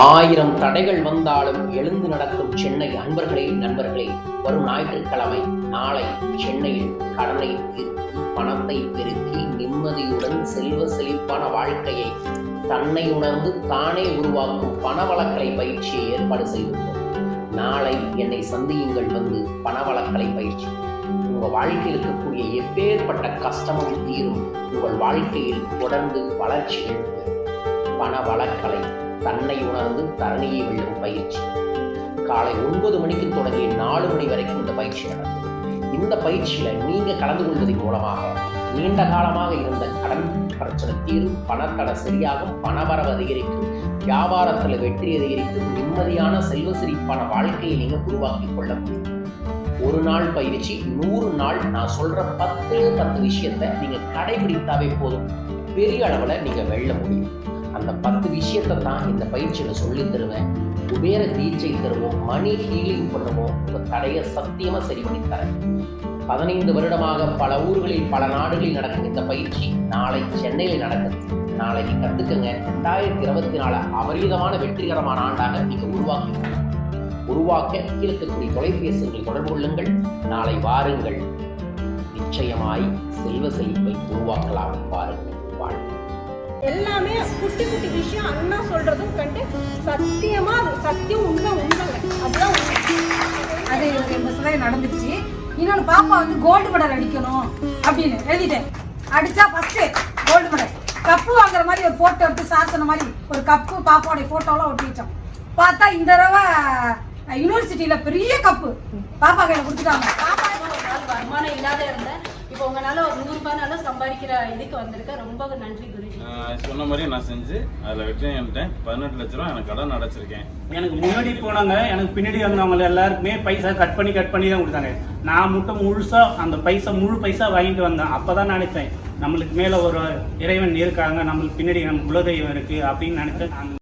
ஆயிரம் தடைகள் வந்தாலும் எழுந்து நடக்கும் சென்னை அன்பர்களே நண்பர்களே வரும் ஞாயிற்றுக்கிழமை நாளை சென்னையில் கடனை தீர்த்து பணத்தை பெருக்கி நிம்மதியுடன் செல்வ செழிப்பான வாழ்க்கையை தன்னை உணர்ந்து தானே உருவாக்கும் பணவளக்கலை பயிற்சியை ஏற்பாடு செய்துள்ளோம். நாளை என்னை சந்தியுங்கள் வந்து பணவளக்கலை பயிற்சி. உங்க வாழ்க்கையில் இருக்கக்கூடிய எப்பேற்பட்ட கஷ்டமும் தீரும் உங்கள் வாழ்க்கையில் தொடர்ந்து வளர்ச்சிகள் பெறும். பண வளக்கலை தன்னை உணர்ந்து தரணியை வெல்லும் பயிற்சி. காலை ஒன்பது மணிக்கு தொடங்கி நாலு மணி வரைக்கும் இந்த பயிற்சி நடக்கும். இந்த பயிற்சியில நீங்க கலந்து கொள்வதன் மூலமாக நீண்ட காலமாக இருந்த கடன் பிரச்சனை தீரும் பணத்தடை சரியாகும் பணவரவு அதிகரிக்கும் வியாபாரத்தில் வெற்றி அதிகரிக்கும் நிம்மதியான செல்வ செழிப்பான வாழ்க்கையை நீங்க உருவாக்கி கொள்ள முடியும். ஒரு நாள் பயிற்சி நூறு நாள் நான் சொல்ற பத்து பத்து விஷயத்தை நீங்க கடைபிடித்தாவே போதும். பெரிய அளவுல நீங்க வெல்ல முடியும். அந்த பத்து விஷயத்தை தான் இந்த பயிற்சியில் சொல்லி தருவேன். குபேர தீட்சை தருவோம் மணி ஹீலிங் பண்ணுவோம். உங்கள் தடையை சத்தியமா சரி பண்ணி தரேன். பதினைந்து வருடமாக பல ஊர்களில் பல நாடுகளில் நடக்கும் இந்த பயிற்சி நாளை சென்னையில் நடக்குது. நாளைக்கு கத்துக்கங்க. ரெண்டாயிரத்தி இருபத்தி நாலு அபரீதமான வெற்றிகரமான ஆண்டாக நீங்க உருவாக்கி உருவாக்க இருக்கக்கூடிய தொலைபேசிகளில் தொடர்பு கொள்ளுங்கள். நாளை வாருங்கள். நிச்சயமாய் செல்வ செழிப்பை உருவாக்கலாம். பாருங்கள் வாழ்க்கை எல்லாமே குட்டி குட்டி விஷயம் அண்ணா சொல்றதும் கண்டு சத்தியமா அது சத்தியம் உண்மை உண்மைங்க. அதுதான் அது இந்த சிலை நடந்துச்சு இன்னொன்று பாப்பா வந்து கோல்டு மெடல் அடிக்கணும் அப்படின்னு எழுதிட்டேன். அடிச்சா ஃபர்ஸ்ட் கோல்டு மெடல் கப்பு வாங்குற மாதிரி ஒரு போட்டோ எடுத்து சார் சொன்ன மாதிரி ஒரு கப்பு பாப்பாவுடைய போட்டோலாம் ஒட்டி வச்சோம் பார்த்தா இந்த தடவை யூனிவர்சிட்டியில பெரிய கப்பு பாப்பா கையில கொடுத்துட்டாங்க. பாப்பா வருமானம் இல்லாத இருந்தேன். இப்போ உங்களால ஒரு நூறு ரூபாய்னால சம்பாதிக்கிற இதுக்கு வந்திருக்க ரொம்ப நன்றி குருஜி. நான் சொன்ன மாதிரி நான் செஞ்சு அதில் வெற்றி வந்துட்டேன் பதினெட்டு லட்ச ரூபா எனக்கு கடன் அடைச்சிருக்கேன். எனக்கு முன்னாடி போனாங்க எனக்கு பின்னாடி வந்தவங்க எல்லாருக்குமே பைசா கட் பண்ணி கட் பண்ணி தான் கொடுத்தாங்க. நான் மட்டும் முழுசா அந்த பைசா முழு பைசா வாங்கிட்டு வந்தேன். அப்பதான் நினைச்சேன் நம்மளுக்கு மேல ஒரு இறைவன் இருக்காங்க நம்மளுக்கு பின்னாடி நம்ம குலதெய்வம் இருக்கு அப்படின்னு நினைச்சேன்.